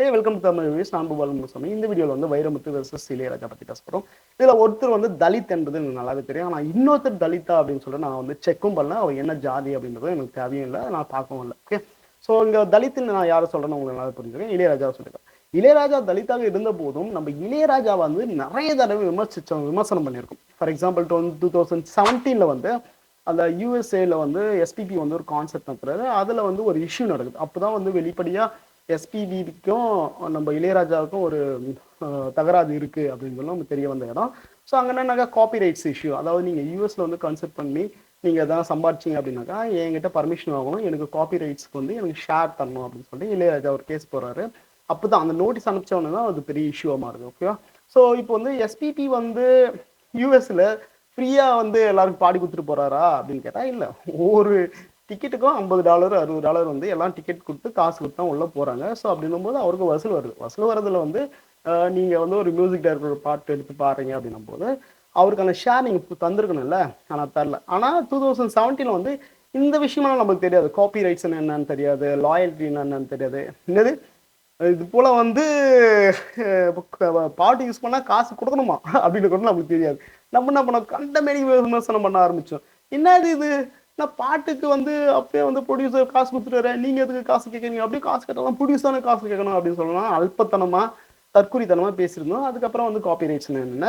Hey welcome to Tamil views நான் பூபால் முசாமி இந்த வீடியோவில் வந்து வைரமுத்து வெர்சஸ் இளையராஜா பற்றி பேச போகிறோம் இதில் ஒருத்தர் வந்து தலித் என்பது எனக்கு நல்லாவே தெரியும். ஆனால் இன்னொருத்தர் தலிதா அப்படின்னு சொல்லிட்டு நான் வந்து செக்கும் பண்ணல. அவர் என்ன ஜாதி அப்படின்றது எனக்கு தேவையும் இல்லை. நான் பார்க்கவும் இல்லை. ஓகே ஸோ இங்கே தலித்துன்னு நான் யாரை சொல்கிறேன்னு உங்களுக்கு நல்லா புரிஞ்சுக்கேன் இளையராஜாவை சொல்லியிருக்கேன் இளையராஜா தலித்தாக இருந்த போதும் நம்ம இளையராஜா வந்து நிறைய தடவை விமர்சிச்சோம் விமர்சனம் பண்ணியிருக்கோம். ஃபார் எக்ஸாம்பிள் டூ தௌசண்ட் செவன்டீனில் வந்து அந்த யூஎஸ்ஏல வந்து எஸ்பிபி வந்து ஒரு கான்செப்ட் நடத்துறாரு. அதில் வந்து ஒரு இஷ்யூ நடக்குது. அப்போ தான் வந்து வெளிப்படையாக எஸ்பிபிக்கும் நம்ம இளையராஜாவுக்கும் ஒரு தகராறு இருக்குது அப்படின்னு சொல்லி நமக்கு தெரிய வந்த இடம். ஸோ அங்கே என்னன்னாக்கா காப்பி ரைட்ஸ் இஷ்யூ அதாவது நீங்கள் யூஎஸ்ல வந்து கன்செப்ட் பண்ணி நீங்கள் எதாவது சம்பாதிச்சிங்க அப்படின்னாக்கா என்கிட்ட பர்மிஷன் வாங்கணும். எனக்கு காப்பி ரைட்ஸ்க்கு வந்து எனக்கு ஷேர் தரணும் அப்படின்னு சொல்லி இளையராஜா ஒரு கேஸ் போகிறாரு அப்போ தான் அந்த நோட்டீஸ் அனுப்பிச்சவொடனே தான் அது பெரிய இஷ்யூவாக மாறுது ஓகேவா ஸோ இப்போ வந்து எஸ்பிபி வந்து யூஎஸில் ஃப்ரீயாக வந்து எல்லாருக்கும் பாடி கொடுத்துட்டு போகிறாரா அப்படின்னு கேட்டால் இல்லை. ஒவ்வொரு டிக்கெட்டுக்கும் ஐம்பது டாலர் அறுபது டாலர் வந்து எல்லாம் டிக்கெட் கொடுத்து காசு கொடுத்து தான் உள்ளே போகிறாங்க ஸோ அப்படின்னும் போது அவருக்கு வசூல் வருது. வசூல் வரதுல வந்து நீங்கள் வந்து ஒரு மியூசிக் டைரக்டர் பாட்டு எடுத்து பாருங்க அப்படின்னும் போது அவருக்கான ஷேர் நீங்கள் தந்திருக்கணும்ல? ஆனால் தரல ஆனால் டூ தௌசண்ட் செவன்டீனில் வந்து இந்த விஷயமெல்லாம் நமக்கு தெரியாது. காப்பி ரைட்ஸ் என்னன்னு தெரியாது. லாயல்ட்டி என்னன்னு தெரியாது. என்னது? இது போல் வந்து பாட்டு யூஸ் பண்ணால் காசு கொடுக்கணுமா? அப்படின்னு கூட நம்மளுக்கு தெரியாது. நம்ம என்ன பண்ணோம்? கண்ட மாரி விமர்சனம் பண்ண ஆரம்பித்தோம் என்னது இது? நான் பாட்டுக்கு வந்து அப்படியே வந்து ப்ரொடியூசர் காசு கொடுத்துட்டு நீங்க எதுக்கு காசு கேட்குறீங்க அப்படியே காசு கேட்டாலும். ப்ரொடியூசரான காசு கேட்கணும் அப்படின்னு சொல்லலாம். அல்பத்தனமா தற்குறித்தனமா பேசியிருந்தோம். அதுக்கப்புறம் வந்து காப்பி ரைட்ஸ்னு என்ன?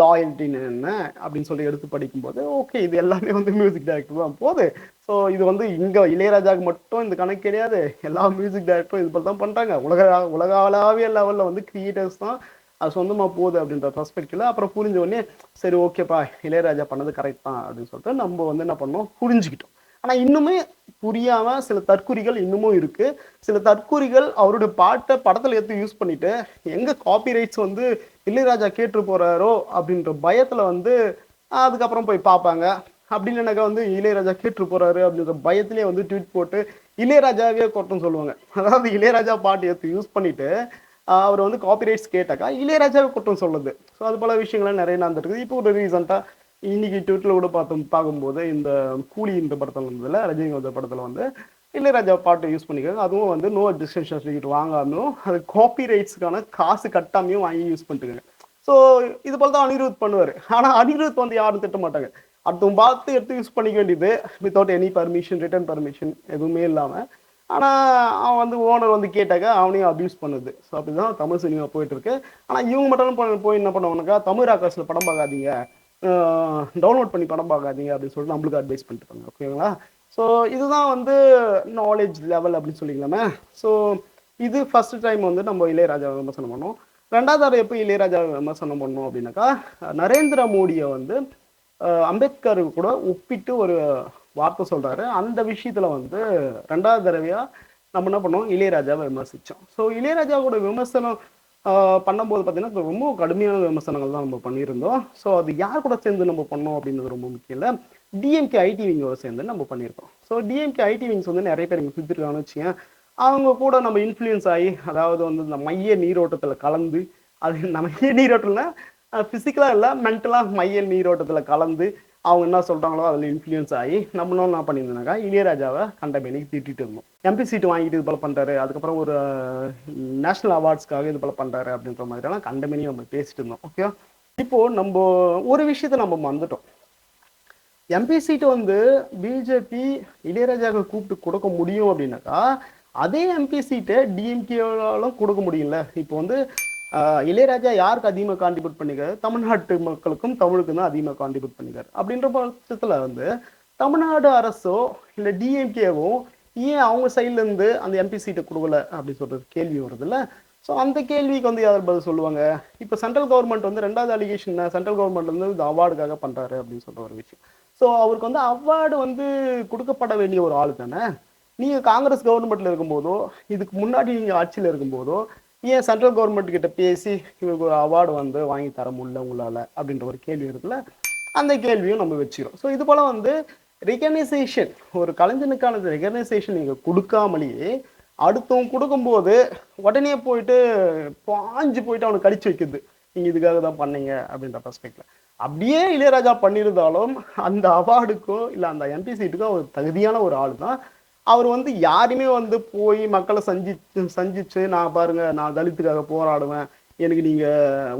லாயல்ட்டின்னு என்ன? அப்படின்னு சொல்லி எடுத்து படிக்கும்போது ஓகே இது எல்லாமே வந்து மியூசிக் டைரக்டர் தான் போகுது. ஸோ இது வந்து இங்கே இளையராஜாவுக்கு மட்டும் இந்த கணக்கு கிடையாது. எல்லா மியூசிக் டைரக்டரும் இது போல தான் பண்ணுறாங்க உலக உலகளாவிய லெவலில் வந்து கிரியேட்டர்ஸ் தான் அது சொந்தமா போகுது அப்படின்ற பர்ஸ்பெக்டிவ்ல அப்புறம் புரிஞ்ச உடனே சரி ஓகேப்பா இளையராஜா பண்ணது கரெக்ட் தான் அப்படின்னு சொல்லிட்டு நம்ம வந்து என்ன பண்ணோம்? புரிஞ்சுக்கிட்டோம். ஆனா இன்னுமே புரியாம சில தற்குறிகள் இன்னமும் இருக்கு. சில தற்குறிகள் அவருடைய பாட்டை படத்துல எடுத்து யூஸ் பண்ணிட்டு எங்க காப்பி ரைட்ஸ் வந்து இளையராஜா கேட்டு போறாரோ அப்படின்ற பயத்துல வந்து அதுக்கப்புறம் போய் பார்ப்பாங்க. அப்படி இல்லைனாக்கா வந்து இளையராஜா கேட்டு போறாரு அப்படின்ற பயத்திலே வந்து ட்வீட் போட்டு இளையராஜாவே கொட்டம் சொல்லுவாங்க. அதாவது இளையராஜா பாட்டு எடுத்து யூஸ் பண்ணிட்டு அவர் வந்து காப்பிரைட்ஸ் கேட்டாக்கா இளையராஜாவை குற்றம் சொல்லுது. ஸோ அது போல விஷயங்கள்லாம் நிறைய நடந்துருக்குது இப்போ ஒரு ரீசெண்டாக இன்னைக்கு ட்விட்டரில் கூட பார்த்தோம் பார்க்கும்போது இந்த கூலி இந்த படத்தில் வந்ததில் ரஜினிகாந்த் படத்தில் வந்து இளையராஜா பாட்டு யூஸ் பண்ணிக்காங்க அதுவும் வந்து நோ டிஸ்டன்ஸ் சர்டிஃபிகேட் வாங்காமையும் அது காப்பி ரைட்ஸ்க்கான காசு கட்டாமையும் வாங்கி யூஸ் பண்ணிட்டுருக்காங்க ஸோ இது போல தான் அனிருத் பண்ணுவார். ஆனால் அனிருத் வந்து யாரும் திட்ட மாட்டாங்க. அடுத்தவங்க பார்த்து எடுத்து யூஸ் பண்ணிக்க வேண்டியது without any permission return permission எதுவுமே இல்லாமல் ஆனால் அவன் வந்து ஓனர் வந்து கேட்டாக்கா அவனையும் அப்யூஸ் பண்ணுது. ஸோ அப்படிதான் தமிழ் சினிமா போயிட்டுருக்கு. ஆனால் இவங்க மட்டும் போய் என்ன பண்ணுவாங்கனாக்கா தமிழ் ஆகாசில் படம் பார்க்காதீங்க. டவுன்லோட் பண்ணி படம் பார்க்காதீங்க அப்படின்னு சொல்லிட்டு நம்மளுக்கு அட்வைஸ் பண்ணிட்டு ஓகேங்களா ஸோ இதுதான் வந்து நாலேஜ் லெவல் அப்படின்னு சொல்லிக்கலாமே. ஸோ இது ஃபஸ்ட்டு டைம் வந்து நம்ம இளையராஜா விமர்சனம் பண்ணோம். ரெண்டாவது தடவை எப்போ இளையராஜா விமர்சனம் பண்ணோம் அப்படின்னாக்கா நரேந்திர மோடியை வந்து அஹ், அம்பேத்கர் கூட ஒப்பிட்டு ஒரு வார்த்தை சொல்கிறாரு அந்த விஷயத்தில் வந்து ரெண்டாவது தடவையாக நம்ம என்ன பண்ணோம்? இளையராஜாவை விமர்சித்தோம் ஸோ இளையராஜாவோட விமர்சனம் பண்ணும்போது பார்த்தீங்கன்னா ரொம்ப கடுமையான விமர்சனங்கள் தான் நம்ம பண்ணியிருந்தோம். ஸோ அது யார் கூட சேர்ந்து நம்ம பண்ணோம் அப்படின்றது ரொம்ப முக்கியம் இல்லை. டிஎம்கே ஐடி விங்கோட சேர்ந்து நம்ம பண்ணியிருக்கோம். ஸோ டிஎம்கே ஐடி விங்ஸ் வந்து நிறைய பேர் இங்கே சுற்றிருக்காங்கன்னு வச்சுக்கேன் அவங்க கூட நம்ம இன்ஃப்ளூயன்ஸ் ஆகி அதாவது வந்து இந்த மைய நீரோட்டத்தில் கலந்து அது நம்ம மைய நீரோட்டம்னா ஃபிசிக்கலாக இல்லை மென்டலாக மைய நீரோட்டத்தில் கலந்து அவங்க என்ன சொல்கிறாங்களோ அதில் இன்ஃப்ளூயன்ஸ் ஆகி நம்மளும் என்ன பண்ணியிருந்தாக்கா இளையராஜாவை கண்டபேனிக்கு திட்டிட்டு இருந்தோம். எம்பி சீட் வாங்கிட்டு இது போல பண்ணுறாரு அதுக்கப்புறம் ஒரு நேஷனல் அவார்ட்ஸ்க்காக இது போல பண்ணுறாரு அப்படின்ற மாதிரிலாம் கண்டபேனி நம்ம பேசிட்டு இருந்தோம். ஓகே இப்போ நம்ம ஒரு விஷயத்தை நம்ம மறந்துட்டோம். எம்பி சீட்டு வந்து பிஜேபி இளையராஜாவை கூப்பிட்டு கொடுக்க முடியும் அப்படின்னாக்கா அதே எம்பி சீட்டை டிஎம்கேவாலும் கொடுக்க முடியல இப்போ வந்து இளையராஜா யாருக்கு அதிகமாக கான்ட்ரிபியூட் பண்ணிக்காரு தமிழ்நாட்டு மக்களுக்கும் தமிழுக்கும் தான் அதிகமாக கான்ட்ரிபியூட் பண்ணிக்காரு அப்படின்ற பட்சத்தில் வந்து தமிழ்நாடு அரசோ இல்லை டிஎம்கேவோ ஏன் அவங்க சைட்லேருந்து அந்த எம்பி சீட்டை கொடுக்கல அப்படின்னு சொல்கிறது கேள்வி வருதுல்ல ஸோ அந்த கேள்விக்கு வந்து யார் பதில் சொல்லுவாங்க? இப்போ சென்ட்ரல் கவர்மெண்ட் வந்து ரெண்டாவது அலிகேஷன் சென்ட்ரல் கவர்மெண்ட் வந்து இந்த அவார்டுக்காக பண்ணுறாரு அப்படின்னு சொல்கிற ஒரு விஷயம். ஸோ அவருக்கு வந்து அவார்டு வந்து கொடுக்கப்பட வேண்டிய ஒரு ஆள் தானே? நீங்கள் காங்கிரஸ் கவர்மெண்ட்டில் இருக்கும்போதோ இதுக்கு முன்னாடி நீங்கள் ஆட்சியில் இருக்கும்போதோ ஏன் சென்ட்ரல் கவர்மெண்ட் கிட்ட பேசி இவருக்கு ஒரு அவார்டு வந்து வாங்கி தர முடியல உங்களால் அப்படின்ற ஒரு கேள்வி இருக்குல்ல? அந்த கேள்வியும் நம்ம வச்சுக்கிறோம் ஸோ இது போல் வந்து ரெகனைசேஷன் ஒரு கலைஞனுக்கான ரெகனைசேஷன் நீங்கள் கொடுக்காமலேயே அடுத்தவங்க கொடுக்கும்போது உடனே போயிட்டு பாஞ்சு போயிட்டு அவனுக்கு கடிச்சு வைக்குது நீங்கள் இதுக்காக தான் பண்ணீங்க அப்படின்ற பர்ஸ்பெக்டில் அப்படியே இளையராஜா பண்ணியிருந்தாலும் அந்த அவார்டுக்கோ இல்லை அந்த எம்பி சீட்டுக்கோ ஒரு தகுதியான ஒரு ஆள் தான் அவர் வந்து யாருமே வந்து போய் மக்களை சந்திச்சு சந்திச்சு நான் பாருங்க நான் தலித்துக்காக போராடுவேன். எனக்கு நீங்க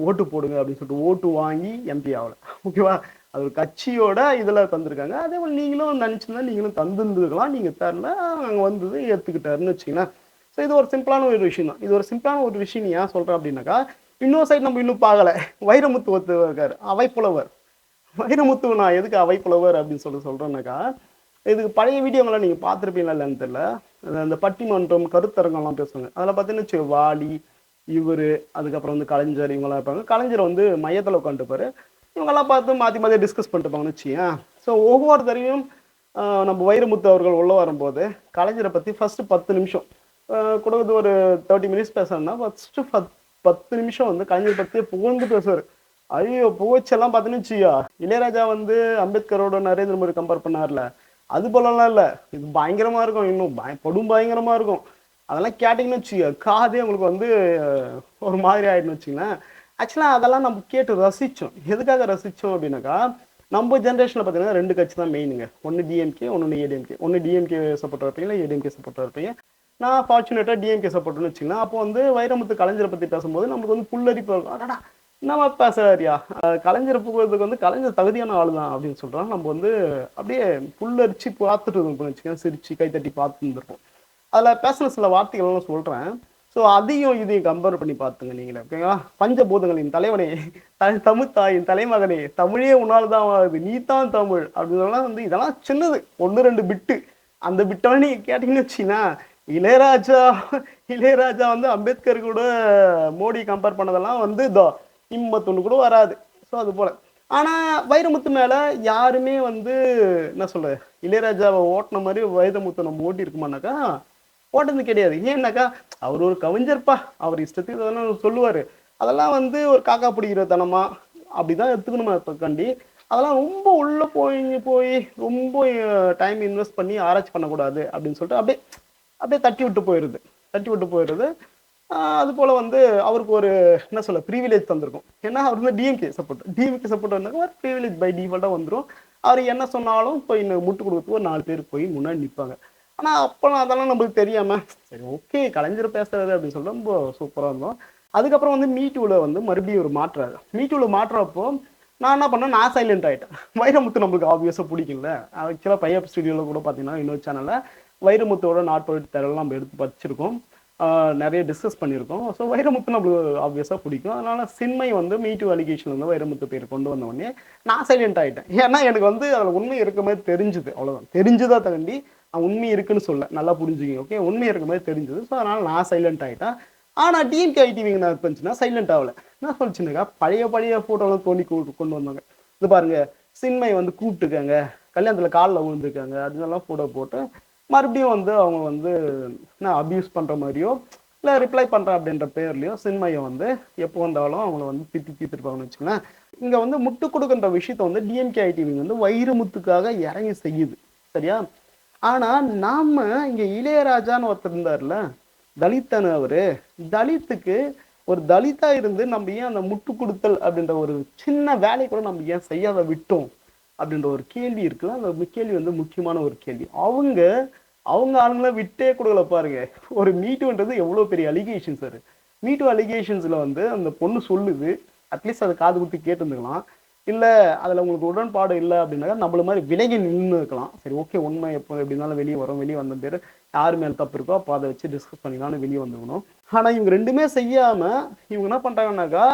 ஓட்டு போடுங்க அப்படின்னு சொல்லிட்டு ஓட்டு வாங்கி எம்பி ஆகல. ஓகேவா அது ஒரு கட்சியோட இதில் தந்திருக்காங்க. அதே போல் நீங்களும் நினச்சிருந்தா நீங்களும் தந்துருந்துருக்கலாம். நீங்கள் தரல அங்கே வந்தது ஏற்றுக்கிட்டாருன்னு வச்சுக்கங்களேன். ஸோ இது ஒரு சிம்பிளான ஒரு விஷயம் தான். இது ஒரு சிம்பிளான ஒரு விஷயம் ஏன் சொல்கிறேன் அப்படின்னாக்கா இன்னொரு சைடு நம்ம இன்னும் பார்க்கலை. வைரமுத்து ஒருத்தர் இருக்கார். அவைப்புலவர். வைரமுத்து நான் எதுக்கு அவைப்புலவர் அப்படின்னு சொல்லி சொல்கிறேன்னாக்கா இதுக்கு பழைய வீடியோங்களை நீங்கள் பார்த்துருப்பீங்களா இல்லைன்னு தெரியல. அந்த பட்டிமன்றம் கருத்தரங்கம்லாம் பேசுவாங்க. அதில் பார்த்தீங்கன்னா வாலி இவர் அதுக்கப்புறம் வந்து கலைஞர் இவங்கெல்லாம் இருப்பாங்க. கலைஞர் வந்து மையத்தில் உட்காந்துப்பாரு இவங்கெல்லாம் பார்த்து மாற்றி மாற்றி டிஸ்கஸ் பண்ணிட்டுப்பாங்கன்னு வச்சுக்கேன் ஸோ ஒவ்வொருத்தரையும் ஆஹ், நம்ம வைரமுத்து அவர்கள் உள்ளே வரும்போது கலைஞரை பற்றி ஃபஸ்ட்டு பத்து நிமிஷம் கொடுக்குறது ஒரு தேர்ட்டி மினிட்ஸ் பேசுறேன்னா பத் பத்து நிமிஷம் வந்து கலைஞர் பற்றியே புகழ்ந்து பேசுவார். ஐயோ புகழ்ச்சியெல்லாம் பார்த்தீங்கன்னு வச்சுக்கோ இளையராஜா வந்து அம்பேத்கரோட நரேந்திர மோடி கம்பேர் பண்ணார்ல. அது போலலாம் இல்லை. இது பயங்கரமா இருக்கும் இன்னும். பய படும் பயங்கரமா இருக்கும். அதெல்லாம் கேட்டிங்கன்னு வச்சுக்கோ காதே உங்களுக்கு வந்து ஒரு மாதிரி ஆயிடுன்னு வச்சுங்களேன் ஆக்சுவலாக அதெல்லாம் நம்ம கேட்டு ரசித்தோம் எதுக்காக ரசித்தோம் அப்படின்னாக்கா நம்ம ஜென்ரேஷனில் பார்த்தீங்கன்னா ரெண்டு கட்சி தான் மெயினுங்க ஒன்று டிஎம்கே ஒன்று ஏடிஎம்கே ஒன்று டிஎம்கே சப்போர்ட்டாக இருப்பீங்க இல்லை ஏடிஎம்கே சப்போர்ட்டாக இருப்பீங்க நான் ஃபார்ச்சுனேட்டாக டிஎம்கே சப்போர்ட்னு வச்சுக்கலாம் அப்போ வந்து வைரமுத்து கலைஞரை பற்றி பேசும்போது நமக்கு வந்து புல்லரிப்பு இருக்கும் அடடா நம்ம பேசுறாரியா கலைஞரை புகழ்றதுக்கு வந்து கலைஞர் தகுதியான ஆளு தான் அப்படின்னு சொல்றாங்க. நம்ம வந்து அப்படியே புல்லரிச்சு பார்த்துட்டு இருந்தோம் வச்சுக்கோங்க சிரிச்சு கைத்தட்டி பார்த்து இருந்திருப்போம். அதில் பேசின சில வார்த்தைகள்லாம் சொல்கிறேன் ஸோ அதையும் இதையும் கம்பேர் பண்ணி பார்த்துங்க நீங்களே ஓகேங்களா பஞ்சபூதங்களின் தலைவனே த- தமிழ் தாயின் தலைமகனே தமிழே உன்னால் தான் ஆகுது நீ தான் தமிழ் அப்படின்னு வந்து இதெல்லாம் சின்னது. ஒன்று ரெண்டு பிட்டு அந்த பிட்டெல்லாம் நீங்கள் கேட்டிங்கன்னு வச்சிங்கன்னா இளையராஜா இளையராஜா வந்து அம்பேத்கர் கூட மோடி கம்பேர் பண்ணதெல்லாம் வந்து இதோ இம்மத்துன்னு கூட வராது. ஸோ அது போல. ஆனா வைரமுத்து மேல யாருமே வந்து என்ன சொல்கிறது இளையராஜாவை ஓட்டின மாதிரி வைரமுத்து நம்ம ஓட்டி இருக்குமானாக்கா ஓட்டுறது கிடையாது. ஏன்னாக்கா அவர் ஒரு கவிஞர்ப்பா. அவர் இஷ்டத்துக்கு இதெல்லாம் சொல்லுவாரு. அதெல்லாம் வந்து ஒரு காக்கா பிடிக்கிற தனமா அப்படிதான் எடுத்துக்கணுமா கண்டி அதெல்லாம் ரொம்ப உள்ள போய் போய் ரொம்ப டைம் இன்வெஸ்ட் பண்ணி ஆராய்ச்சி பண்ணக்கூடாது அப்படின்னு சொல்லிட்டு அப்படியே அப்படியே தட்டி விட்டு போயிடுது தட்டி விட்டு போயிடுது அதுபோல் அது வந்து அவருக்கு ஒரு என்ன சொல்ல ப்ரீவிலேஜ் தந்திருக்கும். ஏன்னா அவர் வந்து டிஎம்கே சப்போர்ட் டிஎம்கே சப்போர்ட் வந்தாக்க ஒரு ப்ரீவிலேஜ் பை டிஃபால்ட்டாக வந்துடும் அவர் என்ன சொன்னாலும் போய் இன்னும் முட்டு கொடுக்கறதுக்கு ஒரு நாலு பேர் போய் முன்னாடி நிற்பாங்க ஆனால் அப்போலாம் அதெல்லாம் நம்மளுக்கு தெரியாமல் சரி ஓகே கலைஞர் பேசுறது அப்படின்னு சொல்லிட்டு ரொம்ப சூப்பராக இருந்தோம். அதுக்கப்புறம் வந்து மீட்டூவில் வந்து மறுபடியும் ஒரு மாற்றாரு மீட்டூவில் மாற்றுறப்போ நான் என்ன பண்ணேன்? நான் சைலண்ட் ஆகிட்டேன் வைரமுத்து நம்மளுக்கு ஆப்வியஸாக பிடிக்கல. ஆக்சுவலாக பையப் ஸ்டுடியோவில் கூட பார்த்தீங்கன்னா இன்னொரு சேனலில் வைரமுத்தோட நாட்பொருள் தரலாம் நம்ம எடுத்து படிச்சிருக்கோம் நிறைய டிஸ்கஸ் பண்ணியிருக்கோம். ஸோ வைரமுத்து நம்மளுக்கு ஆப்வியஸாக பிடிக்கும். அதனால சின்மை வந்து மீட்டு அலிகேஷன் வந்து வைரமுத்து பேர் கொண்டு வந்த உடனே நான் சைலண்ட் ஆகிட்டேன் ஏன்னா எனக்கு வந்து அதில் உண்மை இருக்க மாதிரி தெரிஞ்சுது. அவ்வளோதான் தெரிஞ்சுதா தாண்டி நான் உண்மை இருக்குன்னு சொல்ல நல்லா புரிஞ்சுக்கிங்க ஓகே உண்மை இருக்க மாதிரி தெரிஞ்சுது. ஸோ அதனால் நான் சைலண்ட் ஆகிட்டேன் ஆனால் டிஎம்கே ஐடிவிங்க நான் இருந்துச்சுன்னா சைலண்ட் ஆகலை. என்ன சொல்லிச்சுனாக்கா பழைய பழைய ஃபோட்டோலாம் தோண்டி கொண்டு கொண்டு வந்தாங்க இது பாருங்கள் சின்மை வந்து கூப்பிட்டுருக்காங்க. கல்யாணத்தில் காலில் விழுந்துருக்காங்க. அதெல்லாம் ஃபோட்டோ போட்டு மறுபடியும் வந்து அவங்க வந்து என்ன அபியூஸ் பண்ணுற மாதிரியோ இல்லை ரிப்ளை பண்ணுறேன் அப்படின்ற பேர்லையோ சின்மையை வந்து எப்போ வந்தாலும் அவங்கள வந்து திட்டி தீர்த்துருப்பாங்கன்னு வச்சுக்கோங்களேன். இங்கே வந்து முட்டு கொடுக்குன்ற விஷயத்த வந்து டிஎம்கே ஐடிவி வந்து வைரமுத்துக்காக இறங்கி செய்யுது. சரியா? ஆனா நாம இங்க இளையராஜான்னு ஒருத்தர் இருந்தார்ல தலித்தனு அவரு தலித்துக்கு ஒரு தலித்தா இருந்து நம்ம ஏன் அந்த முட்டு கொடுத்தல் அப்படின்ற ஒரு சின்ன வேலை கூட நம்ம ஏன் செய்யாத விட்டோம்? அப்படின்ற ஒரு கேள்வி இருக்குல்ல அந்த கேள்வி வந்து முக்கியமான ஒரு கேள்வி. அவங்க அவங்க ஆளுங்களை விட்டே கொடுக்கல பாருங்க. ஒரு மீட்டுன்றது எவ்வளோ பெரிய அலிகேஷன் சார் மீட்டு அலிகேஷன்ஸில் வந்து அந்த பொண்ணு சொல்லுது அட்லீஸ்ட் அதை காது கொடுத்து கேட்டுருந்துக்கலாம். இல்லை அதில் உங்களுக்கு உடன்பாடு இல்லை அப்படின்னாக்கா நம்மள மாதிரி விலகி நின்று இருக்கலாம் சரி ஓகே உண்மை எப்போ எப்படி இருந்தாலும் வெளியே வரும் வெளியே வந்த பேர் யார் மேலே தப்பு இருக்கோ அப்போ அதை வச்சு டிஸ்கஸ் பண்ணிக்கலாம்னு வெளியே வந்துக்கணும். ஆனால் இவங்க ரெண்டுமே செய்யாமல் இவங்க என்ன பண்ணுறாங்கனாக்கா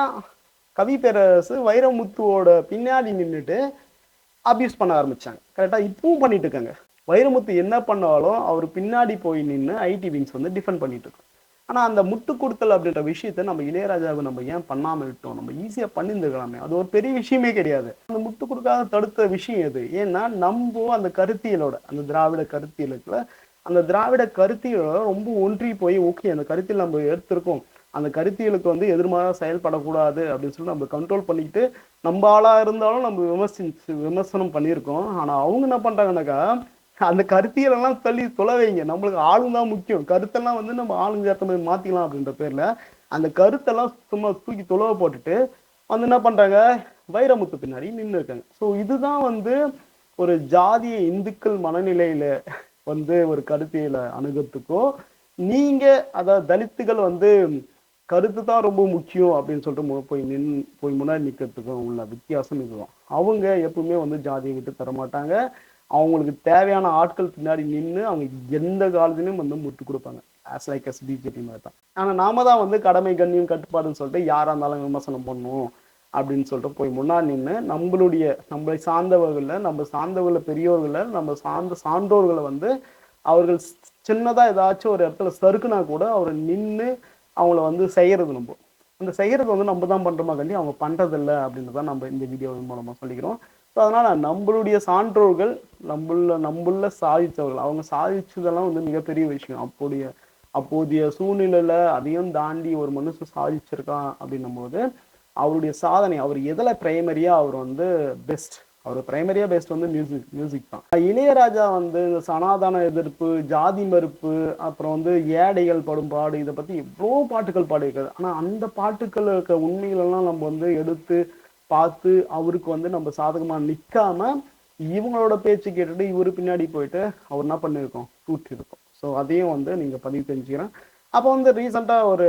கவி பேரரசு வைரமுத்துவோட பின்னாடி நின்றுட்டு அபியூஸ் பண்ண ஆரம்பித்தாங்க கரெக்டாக இப்பவும் பண்ணிட்டு இருக்காங்க. வைரமுத்து என்ன பண்ணாலும் அவர் பின்னாடி போய் நின்று ஐடி விங்ஸ் வந்து டிஃபெண்ட் பண்ணிட்டு இருக்கோம் ஆனால் அந்த முட்டு கொடுத்தல் அப்படின்ற விஷயத்த நம்ம இளையராஜாவை நம்ம ஏன் பண்ணாமல் விட்டோம்? நம்ம ஈஸியாக பண்ணியிருந்துக்கலாமே அது ஒரு பெரிய விஷயமே கிடையாது. அந்த முட்டு கொடுக்காத தடுத்த விஷயம் எது? ஏன்னா நம்ம அந்த கருத்தியலோட அந்த திராவிட கருத்தியலுக்குள்ள அந்த திராவிட கருத்தியலோட ரொம்ப ஒன்றி போய் ஓகே அந்த கருத்தியல் நம்ம எடுத்திருக்கோம். அந்த கருத்தியலுக்கு வந்து எதிர்மாறாக செயல்படக்கூடாது அப்படின்னு சொல்லி நம்ம கண்ட்ரோல் பண்ணிக்கிட்டு நம்ம ஆளாக இருந்தாலும் நம்ம விமர்சிச்சு விமர்சனம் பண்ணியிருக்கோம். ஆனால் அவங்க என்ன பண்ணுறாங்கனாக்கா அந்த கருத்தியலெல்லாம் தள்ளி தொலை வைங்க. நம்மளுக்கு ஆளுங்க தான் முக்கியம். கருத்தெல்லாம் வந்து நம்ம ஆளுங்க ஏற்ற மாதிரி மாற்றிக்கலாம் அப்படின்ற பேரில் அந்த கருத்தெல்லாம் சும்மா தூக்கி தொலைவ போட்டுட்டு வந்து என்ன பண்ணுறாங்க வைரமுத்து பின்னாடி நின்று இருக்காங்க. ஸோ இதுதான் வந்து ஒரு ஜாதிய இந்துக்கள் மனநிலையில வந்து ஒரு கருத்தியலை அணுகிறதுக்கோ நீங்க அதாவது தலித்துகள் வந்து கருத்து தான் ரொம்ப முக்கியம் அப்படின்னு சொல்லிட்டு போய் நின் போய் முன்னாடி நிற்கிறதுக்கும் உள்ள வித்தியாசம் இதுதான். அவங்க எப்பவுமே வந்து ஜாதியை விட்டு தரமாட்டாங்க அவங்களுக்கு தேவையான ஆட்கள் பின்னாடி நின்று அவங்க எந்த காலத்துலையும் வந்து முட்டு கொடுப்பாங்க. ஆஸ் லைக் எஸ் பிஜேபி மாதிரி தான். ஆனால் நாம தான் வந்து கடமை கண்ணியம் கட்டுப்பாடுன்னு சொல்லிட்டு யாராக இருந்தாலும் விமர்சனம் பண்ணணும் அப்படின்னு சொல்லிட்டு போய் முன்னாடி நின்று நம்மளுடைய நம்மளை சார்ந்தவர்களில் நம்ம சார்ந்தவர்களை பெரியவர்களை நம்ம சார்ந்த சான்றோர்களை வந்து அவர்கள் சின்னதாக ஏதாச்சும் ஒரு இடத்துல சறுக்குனா கூட அவரை நின்று அவங்கள வந்து செய்கிறது நம்ம. அந்த செய்கிறது வந்து நம்ம தான் பண்ணுறோமா கண்டி அவங்க பண்ணுறதில்ல அப்படின்னு தான் நம்ம இந்த வீடியோ மூலமாக சொல்லிக்கிறோம். ஸோ அதனால் நம்மளுடைய சான்றோர்கள் நம்மள நம்மள சாதித்தவர்கள் அவங்க சாதிச்சதெல்லாம் வந்து மிகப்பெரிய விஷயம். அப்போதைய அப்போதைய சூழ்நிலையில் அதையும் தாண்டி ஒரு மனுஷன் சாதிச்சிருக்கான் அப்படின்னும் போது அவருடைய சாதனை அவர் எதில் பிரைமரியாக அவர் வந்து பெஸ்ட் அவர் பிரைமரியா பேஸ்ட் வந்து மியூசிக் மியூசிக் தான். இளையராஜா வந்து இந்த சனாதன எதிர்ப்பு ஜாதி மறுப்பு அப்புறம் வந்து ஏடைகள் படும் பாடு இதை பத்தி எவ்வளோ பாட்டுகள் பாடியிருக்காரு. ஆனா அந்த பாட்டுக்கள் இருக்க உண்மைகளெல்லாம் நம்ம வந்து எடுத்து பார்த்து அவருக்கு வந்து நம்ம சாதகமா நிக்காம இவங்களோட பேச்சு கேட்டுட்டு இவரு பின்னாடி போயிட்டு அவர் என்ன பண்ணியிருக்கோம்? தூட்டிருக்கோம் ஸோ அதையும் வந்து நீங்க பதிவு செஞ்சுக்கிறேன் அப்போ வந்து ரீசெண்டா ஒரு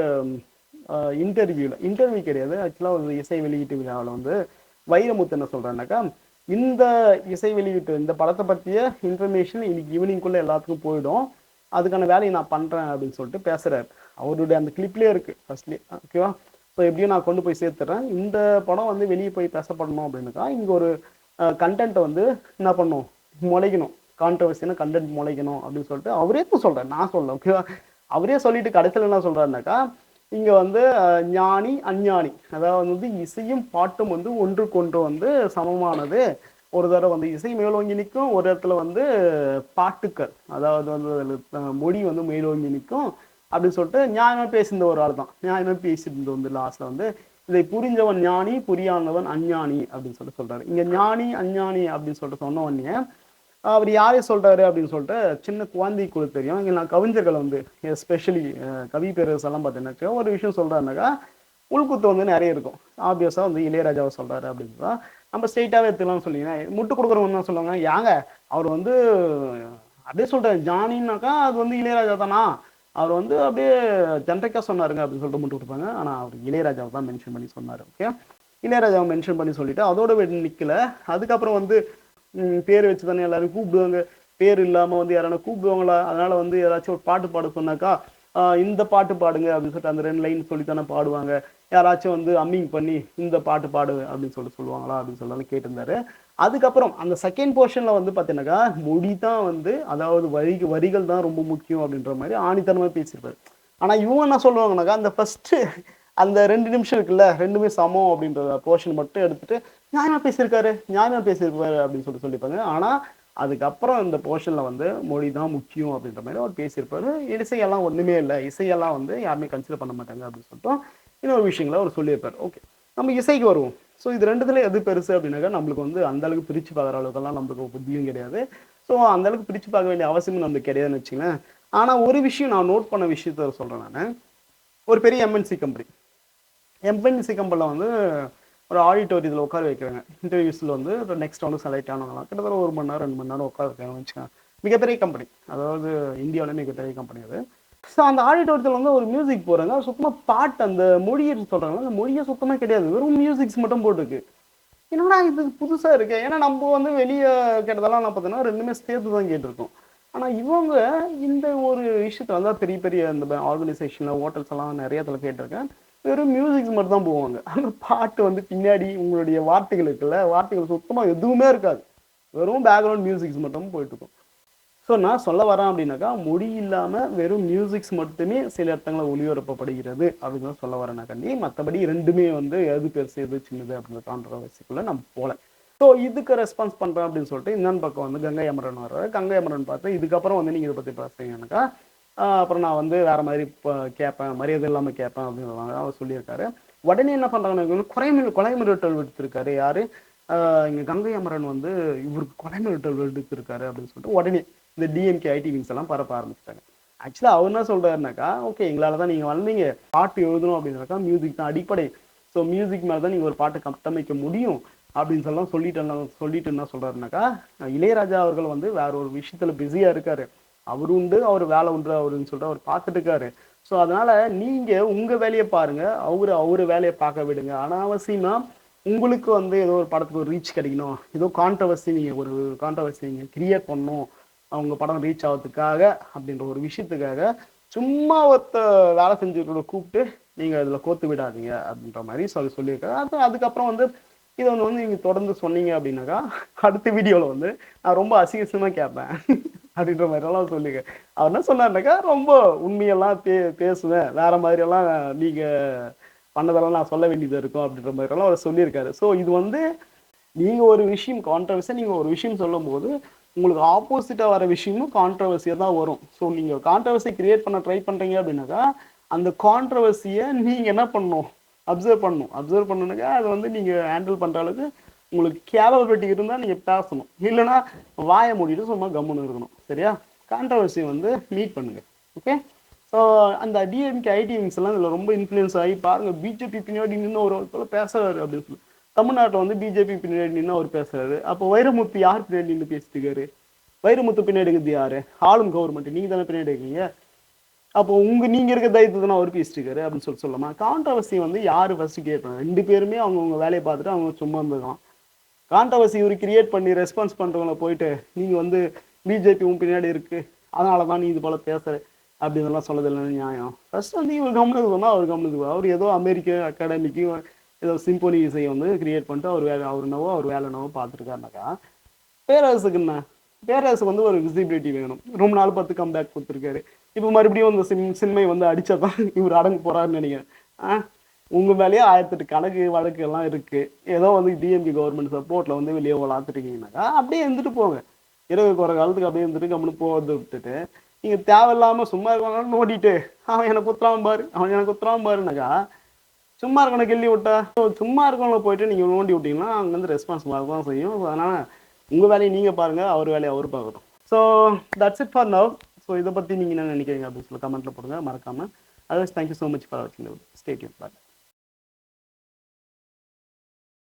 இன்டர்வியூல இன்டர்வியூ கிடையாது. ஆக்சுவலா ஒரு இசை வெளியீட்டு விழாவில் வந்து வைரமுத்து என்ன சொல்றாருனாக்கா இந்த இசை வெளியீட்டு இந்த படத்தை பற்றிய இன்ஃபர்மேஷன் இன்னைக்கு ஈவினிங்குள்ளே எல்லாத்துக்கும் போயிடும். அதுக்கான வேலையை நான் பண்ணுறேன் அப்படின்னு சொல்லிட்டு பேசுறாரு. அவருடைய அந்த கிளிப்லேயே இருக்குது ஃபர்ஸ்ட்லேயே ஓகேவா ஸோ எப்படியும் நான் கொண்டு போய் சேர்த்துறேன். இந்த படம் வந்து வெளியே போய் பேசப்படணும் அப்படின்னாக்கா இங்கே ஒரு கண்டென்ட்டை வந்து என்ன பண்ணும்? முளைக்கணும். கான்ட்ரவர்சியான கண்டென்ட் முளைக்கணும் அப்படின்னு சொல்லிட்டு அவரே தான் சொல்கிறேன் நான் சொல்ல ஓகேவா அவரே சொல்லிட்டு கடைசியில் என்ன சொல்கிறாருனாக்கா இங்க வந்து ஞானி அஞ்ஞானி. அதாவது வந்து இசையும் பாட்டும் வந்து ஒன்றுக்கொன்று வந்து சமமானது. ஒரு தடவை வந்து இசை மேலோங்கி நிற்கும் ஒரு இடத்துல வந்து பாட்டுக்கள். அதாவது வந்து அதில் மொழி வந்து மேலோங்கி நிற்கும். அப்படின்னு சொல்லிட்டு நியாயமாக பேசியிருந்த ஒரு ஆள் தான். நியாயமாக பேசியிருந்தது வந்து லாஸ்ட்ல வந்து இதை புரிஞ்சவன் ஞானி புரியாதவன் அஞ்ஞானி அப்படின்னு சொல்லிட்டு சொல்றாரு. இங்க ஞானி அஞ்ஞானி அப்படின்னு சொல்லிட்டு சொன்ன உடனே அவர் யாரை சொல்கிறாரு அப்படின்னு சொல்லிட்டு சின்ன குழந்தை குழு தெரியும். இங்கே நான் கவிஞர்கள் வந்து எஸ்பெஷலி கவி பேரரசெல்லாம் பார்த்தீங்கன்னாக்கா ஒரு விஷயம் சொல்கிறாருனாக்கா உள்குத்து வந்து நிறைய இருக்கும். ஆப்வியஸாக வந்து இளையராஜாவை சொல்கிறாரு அப்படின்னு தான் நம்ம ஸ்ட்ரெயிட்டாகவே எடுத்துக்கலாம்னு சொல்லிங்கன்னா முட்டு கொடுக்குறவங்க தான் சொல்லுவாங்க. யாங்க அவர் வந்து அப்படியே சொல்கிறேன் ஜானின்னாக்கா அது வந்து இளையராஜா தானா? அவர் வந்து அப்படியே ஜென்ரிக்கா சொன்னாருங்க அப்படின்னு சொல்லிட்டு முட்டு கொடுப்பாங்க. ஆனால் அவர் இளையராஜாவை தான் மென்ஷன் பண்ணி சொன்னார் ஓகே இளையராஜாவை மென்ஷன் பண்ணி சொல்லிட்டு அதோட நிற்கல அதுக்கப்புறம் வந்து பேர் வச்சு தானே எல்லாரும் கூப்பிடுவாங்க. பேர் இல்லாமல் வந்து யாரான கூப்பிடுவாங்களா? அதனால வந்து ஏதாச்சும் ஒரு பாட்டு பாட சொன்னாக்கா இந்த பாட்டு பாடுங்க அப்படின்னு சொல்லிட்டு அந்த ரெண்டு லைன் சொல்லித்தானே பாடுவாங்க. யாராச்சும் வந்து அம்மிங் பண்ணி இந்த பாட்டு பாடு அப்படின்னு சொல்லி சொல்லுவாங்களா? அப்படின்னு சொல்லலாம் கேட்டிருந்தாரு. அதுக்கப்புறம் அந்த செகண்ட் போர்ஷனில் வந்து பார்த்தீங்கன்னாக்கா மொழி தான் வந்து அதாவது வரி வரிகள் தான் ரொம்ப முக்கியம் அப்படின்ற மாதிரி ஆணித்தனமாக பேசியிருப்பாரு. ஆனால் இவங்க என்ன சொல்லுவாங்கனாக்கா அந்த ஃபஸ்ட்டு அந்த ரெண்டு நிமிஷம் இருக்குல்ல ரெண்டுமே சமம் அப்படின்ற போர்ஷன் மட்டும் எடுத்துட்டு நியாயமா பேசியிருக்காரு? நியாயமா பேசியிருப்பாரு? அப்படின்னு சொல்லி சொல்லியிருப்பாங்க ஆனா அதுக்கப்புறம் இந்த போர்ஷன்ல வந்து மொழி தான் முக்கியம் அப்படின்ற மாதிரி அவர் பேசியிருப்பாரு. இசையெல்லாம் ஒண்ணுமே இல்லை. இசையெல்லாம் வந்து யாருமே கன்சிடர் பண்ண மாட்டாங்க அப்படின்னு சொல்லிட்டு இன்னொரு விஷயங்களை அவர் சொல்லியிருப்பார். ஓகே நம்ம இசைக்கு வருவோம். ஸோ இது ரெண்டுத்துல எது பெருசு அப்படின்னாக்கா நம்மளுக்கு வந்து அந்த அளவுக்கு பிரிச்சு பார்க்குற அளவுக்கெல்லாம் நம்மளுக்கு புத்தியும் கிடையாது. ஸோ அந்த அளவுக்கு பிரிச்சு பார்க்க வேண்டிய அவசியமும் நம்மளுக்கு கிடையாதுன்னு வச்சுங்களேன் ஆனால் ஒரு விஷயம் நான் நோட் பண்ண விஷயத்த சொல்கிறேன் நான். ஒரு பெரிய எம்என்சி கம்பெனி எம்என்சி கம்பெனியில் வந்து ஒரு ஆடிட்டோரியத்தில் உட்கார வைக்கிறாங்க. இன்டர்வியூஸில் வந்து நெக்ஸ்ட் வந்து செலக்ட் ஆனவங்களாம் கிட்டத்தட்ட ஒரு மணி நேரம் ரெண்டு மணி நேரம் உட்கார வைக்கிறாங்கன்னு வச்சுக்கோங்க. மிகப்பெரிய கம்பெனி அதாவது இந்தியாவிலே மிகப்பெரிய கம்பெனி அது. ஸோ அந்த ஆடிட்டோரியத்தில் வந்து ஒரு மியூசிக் போகிறாங்க சுத்தமாக பாட்டு அந்த மொழியை சொல்கிறாங்க அந்த மொழியே சுத்தமாக கிடையாது. வெறும் மியூசிக்ஸ் மட்டும் போட்டுருக்கு. என்னடா இது புதுசாக இருக்கு? ஏன்னா நம்ம வந்து வெளியே கேட்டதெல்லாம் நான் பார்த்தோன்னா ரெண்டுமே சேர்த்து தான் கேட்டிருக்கோம். ஆனால் இவங்க இந்த ஒரு விஷயத்தில் வந்து பெரிய பெரிய இந்த ஆர்கனைசேஷனில் ஹோட்டல்ஸ் எல்லாம் நிறைய இடத்துல கேட்டிருக்கேன். வெறும் மியூசிக்ஸ் மட்டும் தான் போவாங்க. அந்த பாட்டு வந்து பின்னாடி உங்களுடைய வார்த்தைகள் இருக்குல்ல வார்த்தைகள் சுத்தமாக எதுவுமே இருக்காது. வெறும் பேக்ரவுண்ட் மியூசிக்ஸ் மட்டும் போயிட்டு இருக்கும் ஸோ நான் சொல்ல வரேன் அப்படின்னாக்கா மொழி இல்லாமல் வெறும் மியூசிக்ஸ் மட்டுமே சில இடத்துல ஒளிபரப்பப்படுகிறது அப்படின்னு தான் சொல்ல வரேன் கண்டி. மற்றபடி ரெண்டுமே வந்து எது பெருசு எது சின்னது அப்படின்ற கான்ட்ரவர்சிக்குள்ள நம்ம போகல ஸோ இதுக்கு ரெஸ்பான்ஸ் பண்ணுறேன் அப்படின்னு சொல்லிட்டு இன்னொன்று பக்கம் வந்து கங்கை அமரன் வர்றாரு. கங்கை அமரன் பார்த்து இதுக்கப்புறம் வந்து நீங்கள் இதை பற்றி பேசுறீங்கன்னாக்கா அப்புறம் நான் வந்து வேற மாதிரி இப்போ கேட்பேன் மரியாதை இல்லாமல் கேட்பேன் அப்படின்னு அவர் சொல்லியிருக்காரு. உடனே என்ன பண்ணுறாங்க கொலை மிர கொலை மிரட்டல் விடுத்திருக்காரு. யாரு? இங்கே கங்கை அமரன் வந்து இவருக்கு கொலை மிரட்டல் விடுத்திருக்காரு அப்படின்னு சொல்லிட்டு உடனே இந்த டிஎம்கே ஐடி விங்ஸ் எல்லாம் பரப்ப ஆரம்பிச்சிட்டாங்க. ஆக்சுவலாக அவர் என்ன சொல்றாருனாக்கா ஓகே எங்களால் தான் நீங்கள் வந்தீங்க. பாட்டு எழுதணும் அப்படின்னாக்கா மியூசிக் தான் அடிப்படை. ஸோ மியூசிக் மேலே தான் நீங்கள் ஒரு பாட்டு கட்டமைக்க முடியும். அப்படின்னு சொல்லலாம் சொல்லிட்டு சொல்லிட்டு என்ன சொல்கிறாருனாக்கா இளையராஜா அவர்கள் வந்து வேற ஒரு விஷயத்தில் பிஸியாக இருக்காரு. அவரு உண்டு அவர் வேலை உண்டு அவருன்னு சொல்லிட்டு அவர் பார்த்துட்டு இருக்காரு. ஸோ அதனால நீங்க உங்க வேலையை பாருங்க அவரு அவரு வேலையை பார்க்க விடுங்க. அனாவசியமா உங்களுக்கு வந்து ஏதோ ஒரு படத்துக்கு ஒரு ரீச் கிடைக்கணும். ஏதோ கான்ட்ரவர்சி நீங்க ஒரு கான்ட்ரவர்சி நீங்க கிரியேட் பண்ணும் அவங்க படம் ரீச் ஆகிறதுக்காக அப்படின்ற ஒரு விஷயத்துக்காக சும்மா ஒருத்த வேலை செஞ்சுக்கிறத கூப்பிட்டு நீங்க அதுல கோத்து விடாதீங்க அப்படின்ற மாதிரி சொல்லி சொல்லியிருக்காரு. அது அதுக்கப்புறம் வந்து இதை ஒன்று வந்து நீங்கள் தொடர்ந்து சொன்னீங்க அப்படின்னாக்கா அடுத்த வீடியோவில் வந்து நான் ரொம்ப அசிங்கசமா கேட்பேன். அப்படின்ற மாதிரியெல்லாம் சொல்லுங்க அவர் என்ன சொன்னார்னாக்கா ரொம்ப உண்மையெல்லாம் பே பேசுவேன். வேற மாதிரியெல்லாம் நீங்கள் நீங்க பண்ணதெல்லாம் நான் சொல்ல வேண்டியது இருக்கும் அப்படின்ற மாதிரியெல்லாம் அவர் சொல்லியிருக்காரு. ஸோ இது வந்து நீங்கள் ஒரு விஷயம் கான்ட்ரவர்ஸாக நீங்கள் ஒரு விஷயம் சொல்லும்போது உங்களுக்கு ஆப்போசிட்டாக வர விஷயமும் கான்ட்ரவர்சியாக தான் வரும். ஸோ நீங்கள் கான்ட்ரவர்சி கிரியேட் பண்ண ட்ரை பண்ணுறீங்க அப்படின்னாக்கா அந்த கான்ட்ரவர்சியை நீங்கள் என்ன பண்ணணும்? அப்சர்வ் பண்ணணும். அப்சர்வ் பண்ணணுக்கா அதை வந்து நீங்கள் ஹேண்டில் பண்ணுற அளவுக்கு உங்களுக்கு கேபபிலிட்டி இருந்தால் நீங்கள் பேசணும். இல்லைன்னா வாயை மூடிட்டு சும்மா கம்முன்னு இருக்கணும். சரியா? கான்ட்ரவர்சி வந்து மீட் பண்ணுங்க. ஓகே ஸோ அந்த டிஎம்கே ஐடிஎம்ஸ் எல்லாம் இதில் ரொம்ப இன்ஃப்ளூயன்ஸ் ஆகி பாருங்க. பிஜேபி பின்னாடி நின்று ஒரு ஒருத்தர் பேசுறாரு அப்படின்னு சொல்லி. தமிழ்நாட்டில் வந்து பிஜேபி பின்னாடி நின்று அவர் பேசுறாரு. அப்போ வைரமுத்து யார் பின்னாடி நின்று பேசிட்டுக்காரு வைரமுத்து பின்னாடி இருக்குது யாரு? ஆளும் கவர்மெண்ட் நீங்க தானே பின்னாடி இருக்கீங்க. அப்போ உங்க நீங்க இருக்க தைரியத்தை தான் அவர் பேசிட்டுக்காரு அப்படின்னு சொல்லி சொல்லலாமா? கான்ட்ரவர்சி வந்து யாரு ஃபர்ஸ்ட் கேட்பாங்க ரெண்டு பேருமே அவங்கவுங்க வேலையை பார்த்துட்டு அவங்க சும்மா இருந்துக்கலாம் கான்ட்ரவர்சி இவர் கிரியேட் பண்ணி ரெஸ்பான்ஸ் பண்ணுறவங்கள போயிட்டு நீங்க வந்து பிஜேபி உன் பின்னாடி இருக்கு. அதனால தான் நீ இது போல பேசுற. அப்படின்னுலாம் சொல்லது இல்லை நியாயம். ஃபர்ஸ்ட் வந்து இவர் கவனத்துக்கு சொன்னா அவர் கவனத்துக்கு அவர் ஏதோ அமெரிக்க அகாடமிக்கு ஏதோ சிம்போனி இசையை வந்து கிரியேட் பண்ணிட்டு அவர் வேலை அவர் என்னவோ அவர் வேலை என்னவோ பார்த்துருக்காருனாக்கா பேரரசுக்கு என்ன? பேரரசுக்கு வந்து ஒரு விசிபிலிட்டி வேணும். ரொம்ப நாள் பார்த்து கம்பேக் கொடுத்துருக்காரு. இப்போ மறுபடியும் அந்த சிம் சின்மை வந்து அடித்தா தான் இவர் அடங்கு போகிறாருன்னு நினைக்கிறேன். ஆ? உங்கள் மேலேயே ஆயிரத்தெட்டு கணக்கு வழக்கு எல்லாம் இருக்குது ஏதோ வந்து டிஎம்பி கவர்மெண்ட் சப்போர்ட்டில் வந்து வெளியே வளர்த்துட்டீங்கன்னாக்கா அப்படியே இருந்துட்டு போங்க. இரவு குறை காலத்துக்கு அப்படியே இருந்துட்டு கம்முன்னு போகிறது விட்டுட்டு நீங்க தேவையில்லாம சும்மா இருக்காங்க நோண்டிட்டு அவன் எனக்கு குத்துறான் பாரு அவன் எனக்கு குத்துறான் பாருனாக்கா சும்மா இருக்கணும் கிள்ளி விட்டா. சும்மா இருக்கவங்கள போயிட்டு நீங்க நோண்டி விட்டீங்கன்னா அங்க இருந்து ரெஸ்பான்ஸ் தான் செய்யும். ஸோ அதனால உங்க வேலையை நீங்க பாருங்க அவர் வேலையை அவர் பார்க்கட்டும். So that's it for now so இதை பற்றி நீங்கள் என்ன நினைக்கிறீங்க அப்படின்னு சொல்லி கமெண்ட்டில் போடுங்க மறக்காமல் others thank you so much for வாட்சிங் ஸ்டேட்யூன் பாய்